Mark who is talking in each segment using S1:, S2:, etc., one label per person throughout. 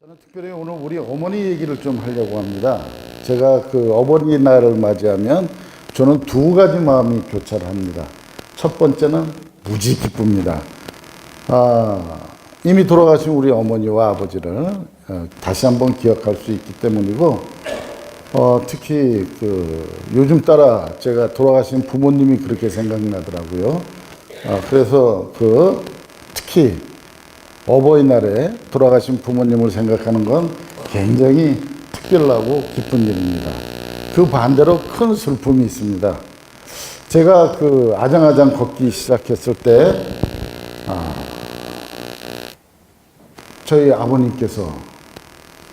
S1: 저는 특별히 오늘 우리 어머니 얘기를 좀 하려고 합니다. 제가 그 어버이날을 맞이하면 저는 두 가지 마음이 교차합니다. 첫 번째는 무지 기쁩니다. 아, 이미 돌아가신 우리 어머니와 아버지를 어, 다시 한번 기억할 수 있기 때문이고, 어, 특히 그 요즘 따라 제가 돌아가신 부모님이 그렇게 생각나더라고요. 아, 그래서 그 특히 어버이날에 돌아가신 부모님을 생각하는 건 굉장히 특별하고 기쁜 일입니다. 그 반대로 큰 슬픔이 있습니다. 제가 그 아장아장 걷기 시작했을 때, 아, 저희 아버님께서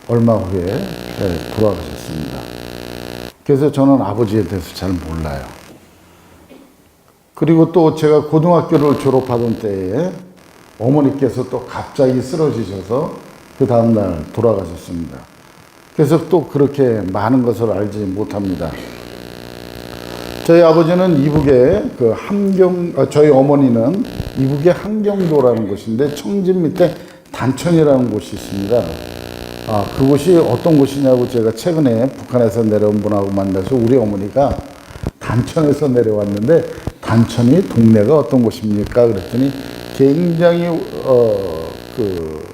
S1: 얼마 후에 네, 돌아가셨습니다. 그래서 저는 아버지에 대해서 잘 몰라요. 그리고 또 제가 고등학교를 졸업하던 때에 어머니께서 또 갑자기 쓰러지셔서 그 다음날 돌아가셨습니다. 그래서 또 그렇게 많은 것을 알지 못합니다. 저희 아버지는 이북에 그 함경, 아, 저희 어머니는 이북에 함경도라는 곳인데 청진 밑에 단천이라는 곳이 있습니다. 아, 그곳이 어떤 곳이냐고 제가 최근에 북한에서 내려온 분하고 만나서 우리 어머니가 단천에서 내려왔는데 단천이 동네가 어떤 곳입니까? 그랬더니 굉장히 어, 그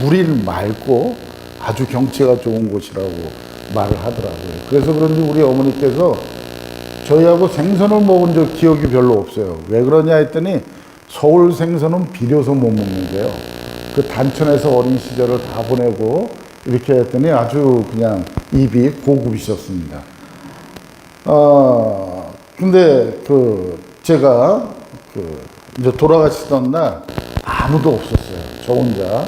S1: 물이 맑고 아주 경치가 좋은 곳이라고 말을 하더라고요. 그래서 그런지 우리 어머니께서 저희하고 생선을 먹은 적 기억이 별로 없어요. 왜 그러냐 했더니 서울 생선은 비려서 못 먹는데요. 그 단천에서 어린 시절을 다 보내고 이렇게 했더니 아주 그냥 입이 고급이셨습니다. 어, 근데 그 제가 그 이제 돌아가시던 날 아무도 없었어요. 저 혼자.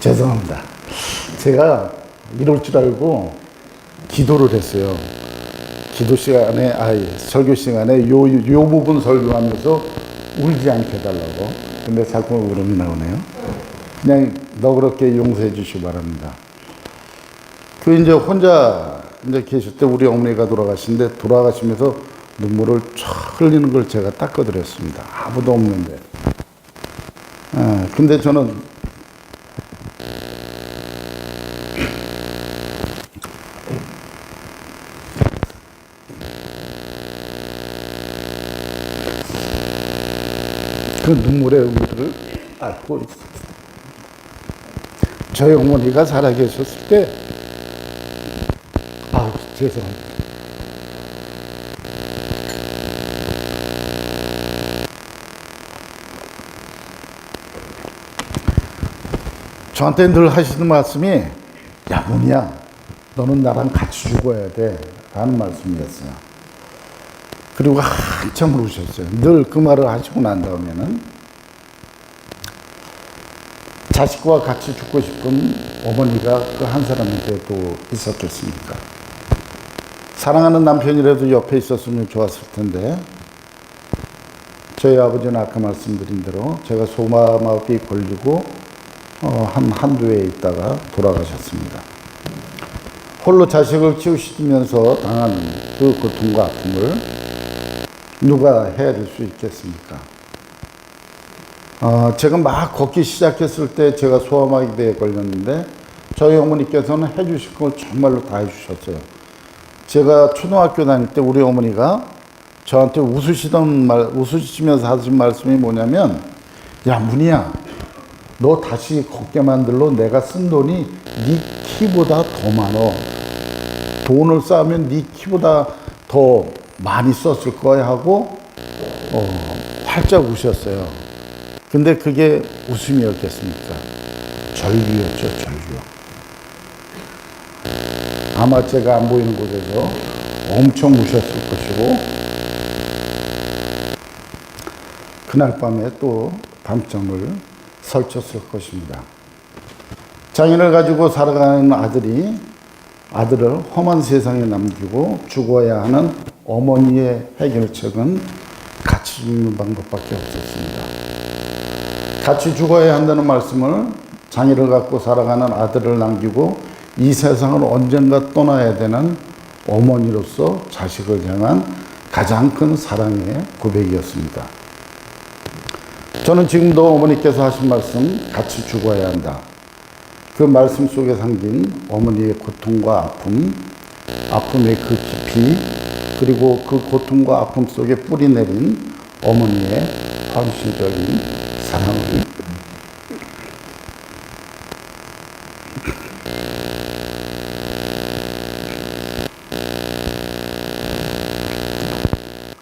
S1: 죄송합니다. 제가 이럴 줄 알고 기도를 했어요. 기도 시간에, 아니, 설교 시간에 요, 요 부분 설교하면서 울지 않게 해달라고. 근데 자꾸 울음이 나오네요. 그냥 너그럽게 용서해 주시기 바랍니다. 그 이제 혼자 이제 계실 때 우리 어머니가 돌아가신데 돌아가시면서 눈물을 쫙 흘리는 걸 제가 닦아드렸습니다. 아무도 없는데. 아, 근데 저는 그 눈물의 의미를 알고 있습니다. 저희 어머니가 살아계셨을 때, 아 죄송합니다. 저한테 늘 하시는 말씀이, 야, 문이야, 너는 나랑 같이 죽어야 돼. 라는 말씀이었어요. 그리고 한참 우셨어요. 늘 그 말을 하시고 난 다음에는 자식과 같이 죽고 싶은 어머니가 그 한 사람한테 또 있었겠습니까? 사랑하는 남편이라도 옆에 있었으면 좋았을 텐데 저희 아버지는 아까 말씀드린 대로 제가 소마마비 걸리고 어, 한 한두 해 있다가 돌아가셨습니다. 홀로 자식을 키우시면서 당하는 그 고통과 아픔을 누가 헤아릴 수 있겠습니까? 어, 제가 막 걷기 시작했을 때 제가 소아마비에 걸렸는데 저희 어머니께서는 해주실 걸 정말로 다 해주셨어요. 제가 초등학교 다닐 때 우리 어머니가 저한테 웃으시던 말, 웃으시면서 하신 말씀이 뭐냐면, 야, 문희야, 너 다시 걷게 만들러 내가 쓴 돈이 네 키보다 더 많어. 돈을 쌓으면 네 키보다 더 많이 썼을 거야 하고 어, 활짝 우셨어요. 근데 그게 웃음이었겠습니까? 절규였죠, 절규. 아마 제가 안 보이는 곳에서 엄청 우셨을 것이고 그날 밤에 또 밤잠을 설쳤을 것입니다. 장인을 가지고 살아가는 아들이 아들을 험한 세상에 남기고 죽어야 하는 어머니의 해결책은 같이 죽는 방법밖에 없었습니다. 같이 죽어야 한다는 말씀을 장애를 갖고 살아가는 아들을 남기고 이 세상을 언젠가 떠나야 되는 어머니로서 자식을 향한 가장 큰 사랑의 고백이었습니다. 저는 지금도 어머니께서 하신 말씀 같이 죽어야 한다. 그 말씀 속에 담긴 어머니의 고통과 아픔, 아픔의 그 깊이, 그리고 그 고통과 아픔 속에 뿌리 내린 어머니의 헌신적인 사랑을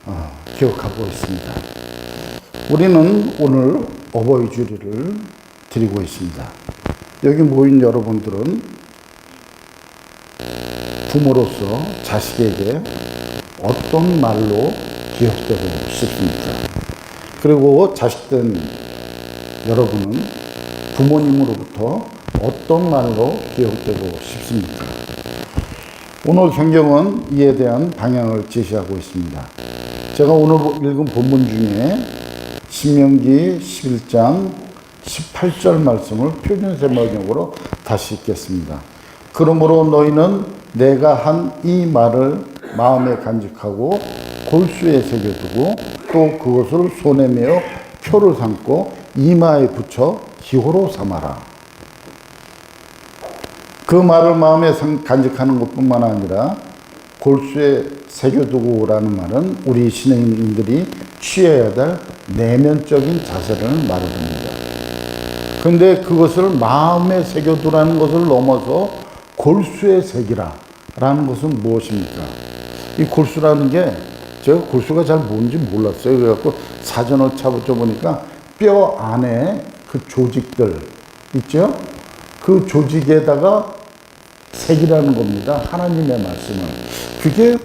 S1: 어, 기억하고 있습니다. 우리는 오늘 어버이 주리를 드리고 있습니다. 여기 모인 여러분들은 부모로서 자식에게 어떤 말로 기억되고 싶습니까? 그리고 자식된 여러분은 부모님으로부터 어떤 말로 기억되고 싶습니까? 오늘 성경은 이에 대한 방향을 제시하고 있습니다. 제가 오늘 읽은 본문 중에 신명기 11장 18절 말씀을 표준세 번역으로 다시 읽겠습니다. 그러므로 너희는 내가 한 이 말을 마음에 간직하고 골수에 새겨두고 또 그것을 손에 메어 표를 삼고 이마에 붙여 기호로 삼아라. 그 말을 마음에 상- 간직하는 것뿐만 아니라 골수에 새겨두고라는 말은 우리 신앙인들이 취해야 될 내면적인 자세를 말합니다. 근데 그것을 마음에 새겨두라는 것을 넘어서 골수에 새기라 라는 것은 무엇입니까? 이 골수라는 게 제가 골수가 잘 뭔지 몰랐어요. 그래갖고 사전을 찾아보니까 뼈 안에 그 조직들 있죠? 그 조직에다가 색이라는 겁니다. 하나님의 말씀을. 그게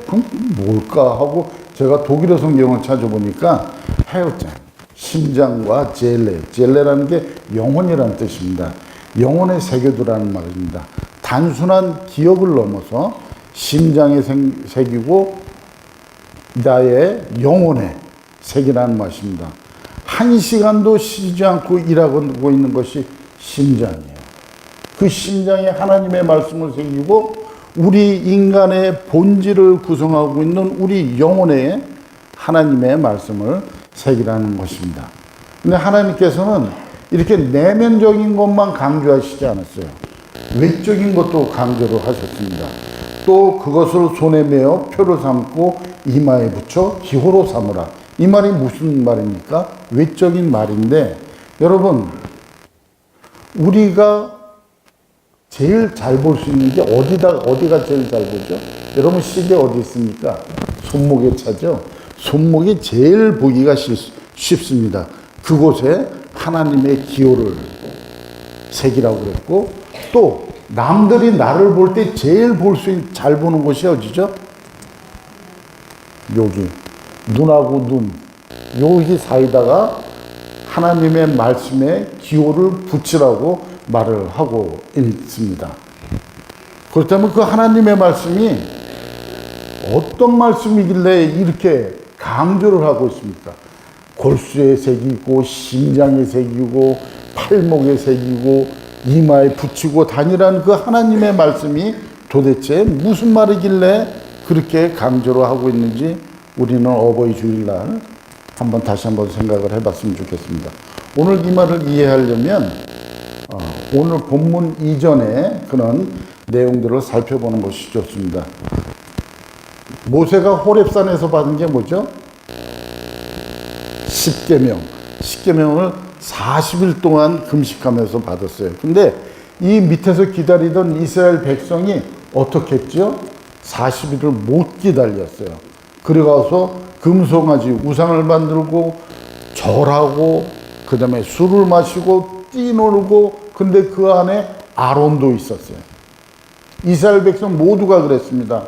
S1: 뭘까 하고 제가 독일어 성경을 찾아보니까 헤어장, 심장과 젤레, 젤레라는 게 영혼이라는 뜻입니다. 영혼에 새겨두라는 말입니다. 단순한 기억을 넘어서 생- 새기고 나의 영혼에 새기라는 말입니다. 한 시간도 쉬지 않고 일하고 있는 것이 심장이에요. 그 심장에 하나님의 말씀을 새기고 우리 인간의 본질을 구성하고 있는 우리 영혼에 하나님의 말씀을 새기라는 것입니다. 근데 하나님께서는 이렇게 내면적인 것만 강조하시지 않았어요. 외적인 것도 강조를 하셨습니다. 또 그것을 손에 메어 표를 삼고 이마에 붙여 기호로 삼으라. 이 말이 무슨 말입니까? 외적인 말인데 여러분 우리가 제일 잘 볼 수 있는 게 어디다 어디가 제일 잘 보죠? 여러분 시계 어디 있습니까? 손목에 차죠. 손목이 제일 보기가 쉽- 쉽습니다. 그곳에 하나님의 기호를 색이라고 그랬고 또 남들이 나를 볼 때 제일 볼수잘 보는 곳이 어디죠? 여기 눈하고 눈 여기 사이다가 하나님의 말씀에 기호를 붙이라고 말을 하고 있습니다. 그렇다면 그 하나님의 말씀이 어떤 말씀이길래 이렇게 강조를 하고 있습니까? 골수에 새기고 심장에 새기고 팔목에 새기고 이마에 붙이고 다니라는 그 하나님의 말씀이 도대체 무슨 말이길래 그렇게 강조를 하고 있는지 우리는 어버이 주일날 한번 다시 한번 생각을 해봤으면 좋겠습니다. 오늘 이 말을 이해하려면 어, 오늘 본문 이전에 그런 내용들을 살펴보는 것이 좋습니다. 모세가 호렙산에서 받은 게 뭐죠? 십계명. 십계명을 40일 동안 금식하면서 받았어요. 근데 이 밑에서 기다리던 이스라엘 백성이 어떻게 했죠? 40일을 못 기다렸어요. 그래가서 금송아지 우상을 만들고 절하고 그 다음에 술을 마시고 뛰놀고 근데 그 안에 아론도 있었어요. 이스라엘 백성 모두가 그랬습니다.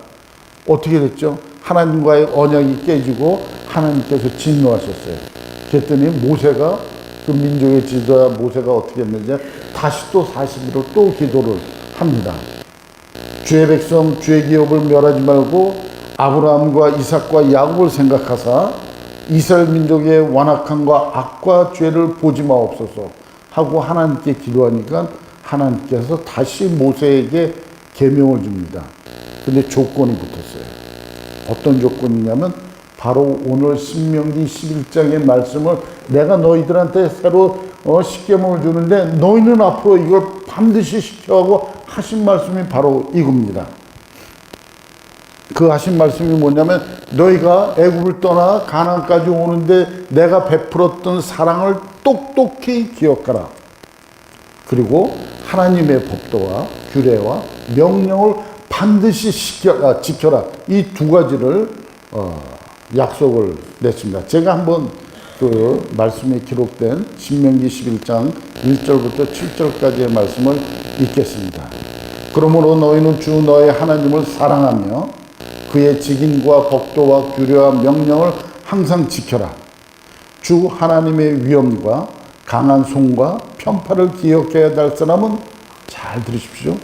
S1: 어떻게 됐죠? 하나님과의 언약이 깨지고 하나님께서 진노하셨어요. 그랬더니 모세가 그 민족의 지도자 모세가 어떻게 했는지 다시 또 40일을 또 기도를 합니다. 주의 백성 주의 기업을 멸하지 말고 아브라함과 이삭과 야곱을 생각하사 이스라엘 민족의 완악함과 악과 죄를 보지 마옵소서 하고 하나님께 기도하니까 하나님께서 다시 모세에게 계명을 줍니다. 근데 조건이 붙었어요. 어떤 조건이냐면 바로 오늘 신명기 11장의 말씀을 내가 너희들한테 새로 어, 십계명을 주는데 너희는 앞으로 이걸 반드시 시켜하고 하신 말씀이 바로 이겁니다. 그 하신 말씀이 뭐냐면 너희가 애굽을 떠나 가나안까지 오는데 내가 베풀었던 사랑을 똑똑히 기억하라. 그리고 하나님의 법도와 규례와 명령을 반드시 시켜, 아, 지켜라. 이 두 가지를 어, 약속을 냈습니다. 제가 한번 그 말씀에 기록된 신명기 11장 1절부터 7절까지의 말씀을 읽겠습니다. 그러므로 너희는 주 너의 하나님을 사랑하며 그의 직인과 법도와 규례와 명령을 항상 지켜라. 주 하나님의 위엄과 강한 손과 편파를 기억해야 될 사람은 잘 들으십시오.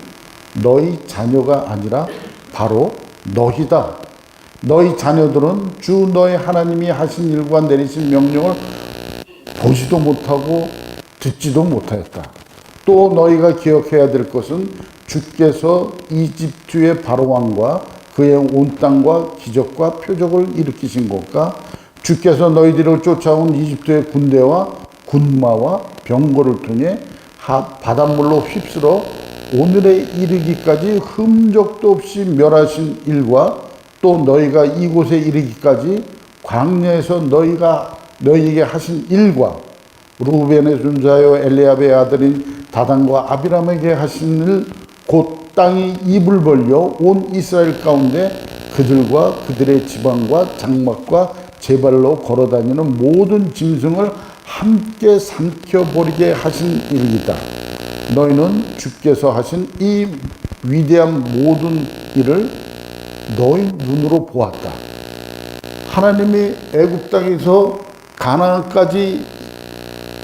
S1: 너희 자녀가 아니라 바로 너희다. 너희 자녀들은 주 너희 하나님이 하신 일과 내리신 명령을 보지도 못하고 듣지도 못하였다. 또 너희가 기억해야 될 것은 주께서 이집트의 바로 왕과 그의 온 땅과 기적과 표적을 일으키신 것과 주께서 너희들을 쫓아온 이집트의 군대와 군마와 병거를 통해 하- 바닷물로 휩쓸어 오늘에 이르기까지 흠적도 없이 멸하신 일과 또 너희가 이곳에 이르기까지 광야에서 너희가 너희에게 하신 일과 루벤의 준사요 엘리압의 아들인 다단과 아비람에게 하신 일 곧 땅이 입을 벌려 온 이스라엘 가운데 그들과 그들의 지방과 장막과 제 발로 걸어다니는 모든 짐승을 함께 삼켜버리게 하신 일이다. 너희는 주께서 하신 이 위대한 모든 일을 너희 눈으로 보았다. 하나님이 애굽 땅에서 가나안까지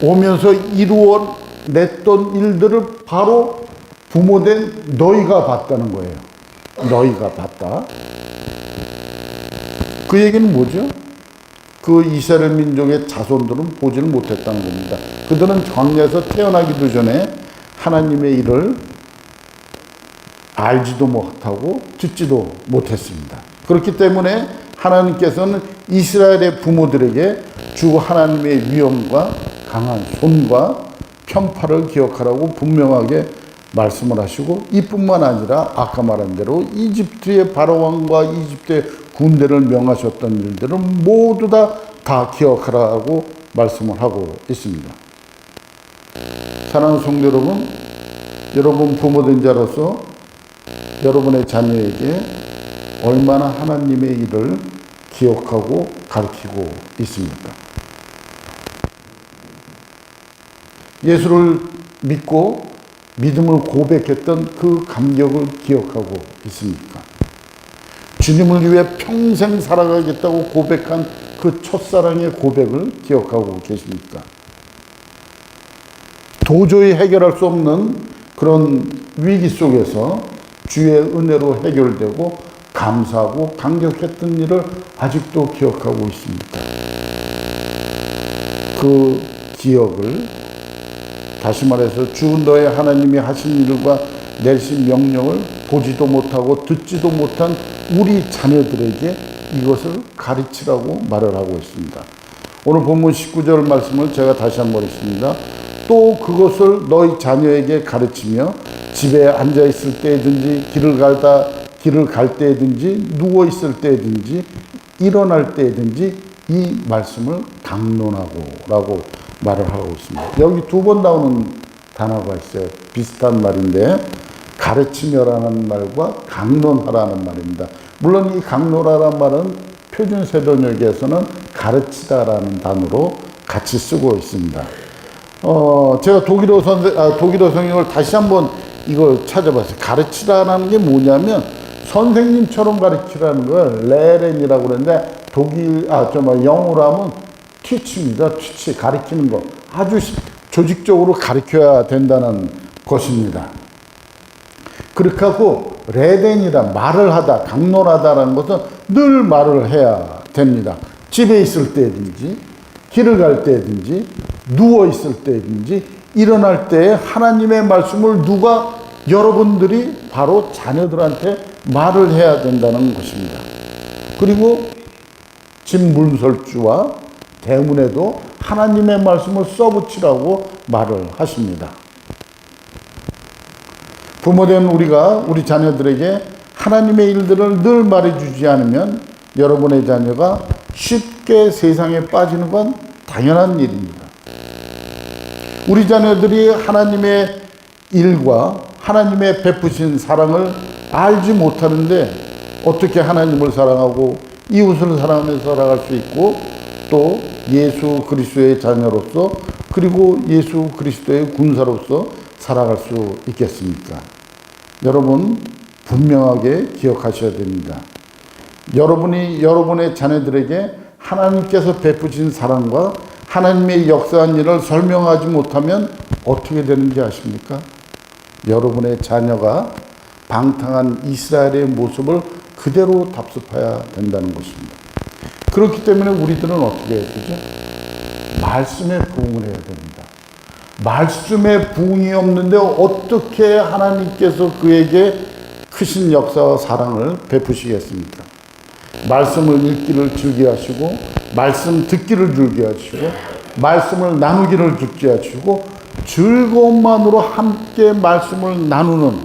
S1: 오면서 이루어 냈던 일들을 바로 부모된 너희가 봤다는 거예요. 너희가 봤다. 그 얘기는 뭐죠? 그 이스라엘 민족의 자손들은 보지를 못했다는 겁니다. 그들은 광야에서 태어나기도 전에 하나님의 일을 알지도 못하고 듣지도 못했습니다. 그렇기 때문에 하나님께서는 이스라엘의 부모들에게 주 하나님의 위엄과 강한 손과 편파를 기억하라고 분명하게 말씀을 하시고 이뿐만 아니라 아까 말한 대로 이집트의 바로왕과 이집트의 군대를 명하셨던 일들은 모두 다, 다 기억하라고 말씀을 하고 있습니다. 사랑하는 성도 여러분, 여러분 부모된 자로서 여러분의 자녀에게 얼마나 하나님의 일을 기억하고 가르치고 있습니까? 예수를 믿고 믿음을 고백했던 그 감격을 기억하고 있습니까? 주님을 위해 평생 살아가겠다고 고백한 그 첫사랑의 고백을 기억하고 계십니까? 도저히 해결할 수 없는 그런 위기 속에서 주의 은혜로 해결되고 감사하고 감격했던 일을 아직도 기억하고 있습니까? 그 기억을 다시 말해서 주 너의 하나님이 하신 일과 내신 명령을 보지도 못하고 듣지도 못한 우리 자녀들에게 이것을 가르치라고 말을 하고 있습니다. 오늘 본문 19절 말씀을 제가 다시 한번 읽습니다. 또 그것을 너희 자녀에게 가르치며 집에 앉아 있을 때든지 길을 갈다 길을 갈 때든지 누워 있을 때든지 일어날 때든지 이 말씀을 강론하고라고 말을 하고 있습니다. 여기 두 번 나오는 단어가 있어요. 비슷한 말인데 가르치며라는 말과 강론하라는 말입니다. 물론 이 강론하라는 말은 표준 세번역에서는 가르치다라는 단어로 같이 쓰고 있습니다. 어, 제가 독일어 선생, 아, 독일어 성경을 다시 한번 이걸 찾아봤어요. 가르치다라는 게 뭐냐면 선생님처럼 가르치라는 걸 레렌이라고 그러는데 독일, 아, 정말 영어로 하면 teach입니다. teach, 가르치는 거. 아주 조직적으로 가르쳐야 된다는 것입니다. 그렇게 하고 레덴이라 말을 하다, 강론하다라는 것은 늘 말을 해야 됩니다. 집에 있을 때든지, 길을 갈 때든지, 누워 있을 때든지, 일어날 때 하나님의 말씀을 누가 여러분들이 바로 자녀들한테 말을 해야 된다는 것입니다. 그리고 집 문설주와 대문에도 하나님의 말씀을 써붙이라고 말을 하십니다. 부모된 우리가 우리 자녀들에게 하나님의 일들을 늘 말해주지 않으면 여러분의 자녀가 쉽게 세상에 빠지는 건 당연한 일입니다. 우리 자녀들이 하나님의 일과 하나님의 베푸신 사랑을 알지 못하는데 어떻게 하나님을 사랑하고 이웃을 사랑하며 살아갈 수 있고 또 예수 그리스도의 자녀로서 그리고 예수 그리스도의 군사로서 살아갈 수 있겠습니까? 여러분 분명하게 기억하셔야 됩니다. 여러분이 여러분의 자녀들에게 하나님께서 베푸신 사랑과 하나님의 역사한 일을 설명하지 못하면 어떻게 되는지 아십니까? 여러분의 자녀가 방탕한 이스라엘의 모습을 그대로 답습해야 된다는 것입니다. 그렇기 때문에 우리들은 어떻게 해야 되죠? 말씀에 부응을 해야 됩니다. 말씀에 부응이 없는데 어떻게 하나님께서 그에게 크신 역사와 사랑을 베푸시겠습니까? 말씀을 읽기를 즐겨 하시고, 말씀 듣기를 즐겨 하시고, 말씀을 나누기를 즐겨 하시고, 즐거움만으로 함께 말씀을 나누는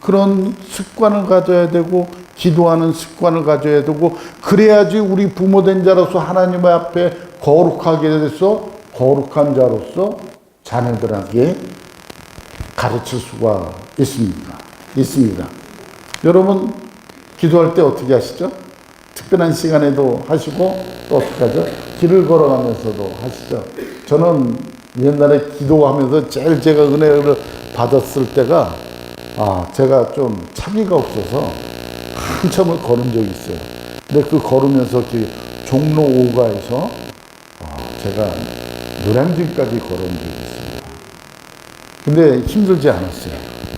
S1: 그런 습관을 가져야 되고, 기도하는 습관을 가져야 되고, 그래야지 우리 부모된 자로서 하나님 앞에 거룩하게 돼서 거룩한 자로서 자녀들에게 가르칠 수가 있습니다. 있습니다. 여러분, 기도할 때 어떻게 하시죠? 특별한 시간에도 하시고, 또 어떻게 하죠? 길을 걸어가면서도 하시죠. 저는 옛날에 기도하면서 제일 제가 은혜를 받았을 때가, 아, 제가 좀 차비가 없어서 한참을 걸은 적이 있어요. 근데 그 걸으면서 그 종로 5가에서 아, 제가 노량진까지 걸은 적이 있습니다. 근데 힘들지 않았어요.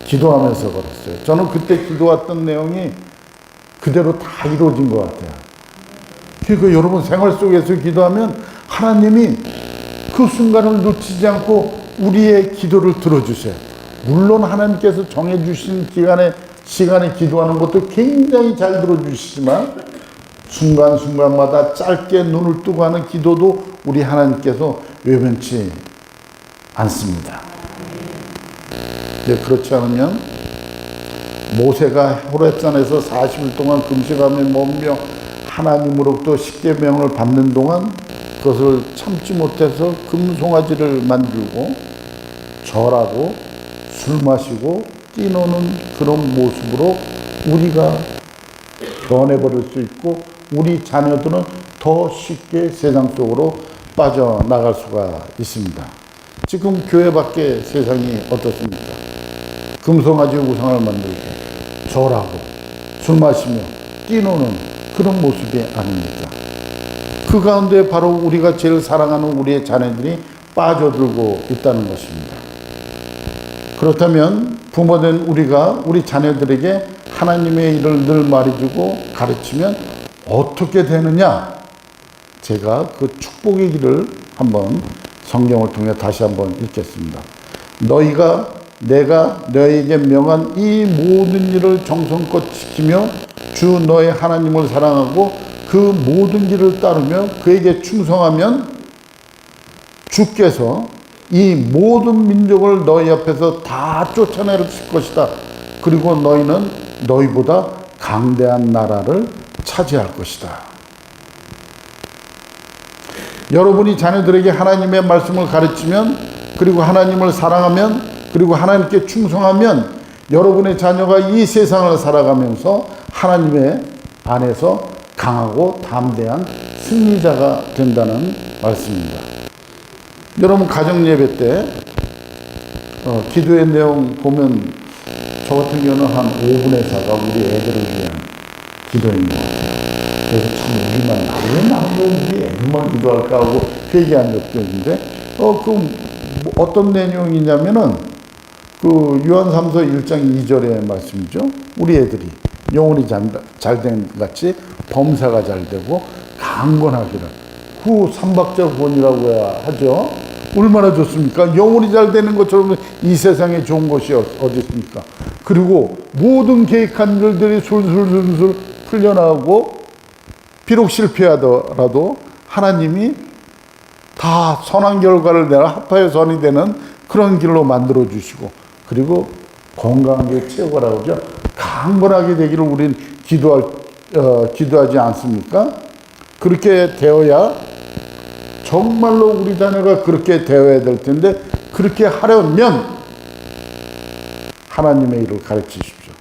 S1: 기도하면서 걸었어요. 저는 그때 기도했던 내용이 그대로 다 이루어진 것 같아요. 그러니까 여러분 생활 속에서 기도하면 하나님이 그 순간을 놓치지 않고 우리의 기도를 들어주세요. 물론 하나님께서 정해주신 기간에 시간에 기도하는 것도 굉장히 잘 들어주시지만 순간순간마다 짧게 눈을 뜨고 하는 기도도 우리 하나님께서 외면치 않습니다. 네, 그렇지 않으면 모세가 호렙산에서 40일 동안 금식하며 먹며 하나님으로부터 십계명을 받는 동안 그것을 참지 못해서 금송아지를 만들고 절하고 술 마시고 뛰노는 그런 모습으로 우리가 변해버릴 수 있고 우리 자녀들은 더 쉽게 세상 속으로 빠져나갈 수가 있습니다. 지금 교회 밖에 세상이 어떻습니까? 금송아지 우상을 만들고 절하고 술 마시며 뛰노는 그런 모습이 아닙니까? 그 가운데 바로 우리가 제일 사랑하는 우리의 자녀들이 빠져들고 있다는 것입니다. 그렇다면 부모된 우리가 우리 자녀들에게 하나님의 일을 늘 말해주고 가르치면 어떻게 되느냐? 제가 그 축복의 길을 한번 성경을 통해 다시 한번 읽겠습니다. 너희가 내가 너에게 명한 이 모든 일을 정성껏 지키며 주 너의 하나님을 사랑하고 그 모든 길을 따르며 그에게 충성하면 주께서 이 모든 민족을 너희 앞에서 다 쫓아낼 것이다. 그리고 너희는 너희보다 강대한 나라를 차지할 것이다. 여러분이 자녀들에게 하나님의 말씀을 가르치면 그리고 하나님을 사랑하면 그리고 하나님께 충성하면 여러분의 자녀가 이 세상을 살아가면서 하나님의 안에서 강하고 담대한 승리자가 된다는 말씀입니다. 여러분 가정 예배 때 어, 기도의 내용 보면 저 같은 경우는 한 5분의 4가 우리 애들을 위한 기도인 것 같아요. 그래서 참 우리만 왜 나는 우리 애들만 기도할까 하고 회개한 적도 있는데 어, 그뭐 어떤 내용이냐면은 그 요한 3서 1장 2절의 말씀이죠. 우리 애들이 영혼이 잘된 같이 범사가 잘 되고 강건하기를 후 삼박자 구원이라고 하죠. 얼마나 좋습니까? 영혼이 잘 되는 것처럼 이 세상에 좋은 것이 어디 있습니까? 그리고 모든 계획한 일들이 술술술술 풀려나가고 비록 실패하더라도 하나님이 다 선한 결과를 내가 합하여 선이 되는 그런 길로 만들어 주시고 그리고 건강하게 채우라고 하죠. 강건하게 되기를 우린 기도할 어, 기도하지 않습니까? 그렇게 되어야 정말로 우리 자녀가 그렇게 되어야 될 텐데 그렇게 하려면 하나님의 일을 가르치십시오.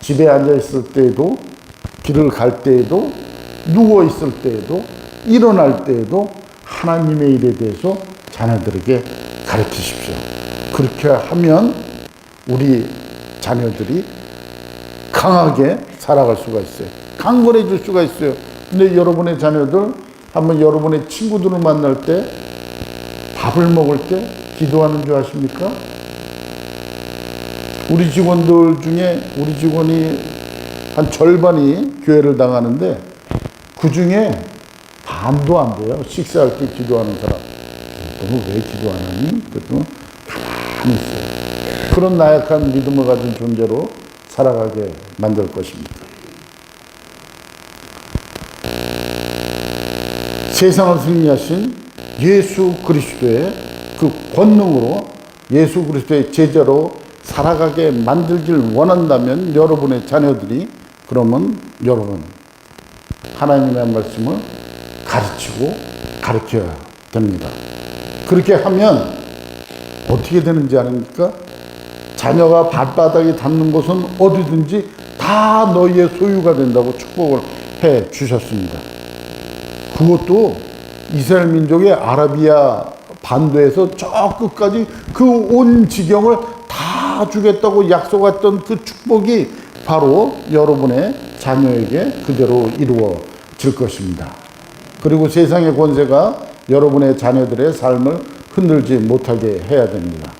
S1: 집에 앉아 있을 때에도 길을 갈 때에도 누워 있을 때에도 일어날 때에도 하나님의 일에 대해서 자녀들에게 가르치십시오. 그렇게 하면 우리 자녀들이 강하게 살아갈 수가 있어요. 강건해질 수가 있어요. 근데 여러분의 자녀들 한번 여러분의 친구들을 만날 때 밥을 먹을 때 기도하는 줄 아십니까? 우리 직원들 중에 우리 직원이 한 절반이 교회를 나가는데 그 중에 반도 안 돼요. 식사할 때 기도하는 사람. 너무 왜 기도 안 하니? 그랬더니 있어요. 그런 나약한 믿음을 가진 존재로 살아가게 만들 것입니다. 세상을 승리하신 예수 그리스도의 그 권능으로 예수 그리스도의 제자로 살아가게 만들길 원한다면 여러분의 자녀들이 그러면 여러분 하나님의 말씀을 가르치고 가르쳐야 됩니다. 그렇게 하면 어떻게 되는지 아닙니까? 자녀가 발바닥에 닿는 곳은 어디든지 다 너희의 소유가 된다고 축복을 해 주셨습니다. 그것도 이스라엘 민족의 아라비아 반도에서 저 끝까지 그 온 지경을 다 주겠다고 약속했던 그 축복이 바로 여러분의 자녀에게 그대로 이루어질 것입니다. 그리고 세상의 권세가 여러분의 자녀들의 삶을 흔들지 못하게 해야 됩니다.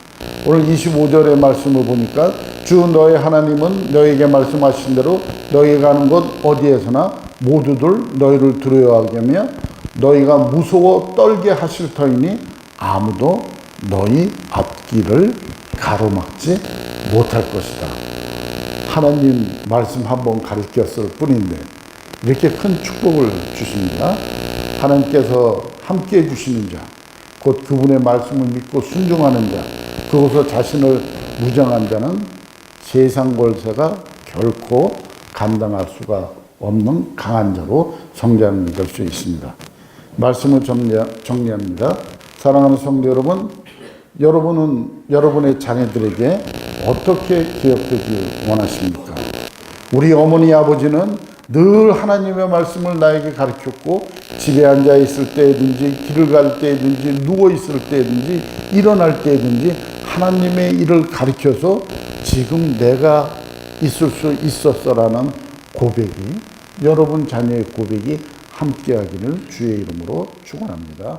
S1: 오늘 25절의 말씀을 보니까 주 너의 하나님은 너에게 말씀하신 대로 너희가 가는 곳 어디에서나 모두들 너희를 두려워하게 하며 너희가 무서워 떨게 하실 터이니 아무도 너희 앞길을 가로막지 못할 것이다. 하나님 말씀 한번 가르쳤을 뿐인데 이렇게 큰 축복을 주십니다. 하나님께서 함께 해주시는 자, 곧 그분의 말씀을 믿고 순종하는 자, 그곳서 자신을 무장한 자는 세상 권세가 결코 감당할 수가 없는 강한 자로 성장될 수 있습니다. 말씀을 정리, 정리 합니다. 사랑하는 성도 여러분, 여러분은 여러분의 자녀들에게 어떻게 기억되길 원하십니까? 우리 어머니 아버지는 늘 하나님의 말씀을 나에게 가르쳤고 집에 앉아 있을 때든지 길을 갈 때든지 누워 있을 때든지 일어날 때든지 하나님의 일을 가르쳐서 지금 내가 있을 수 있었어라는 고백이 여러분 자녀의 고백이 함께하기를 주의 이름으로 축원합니다.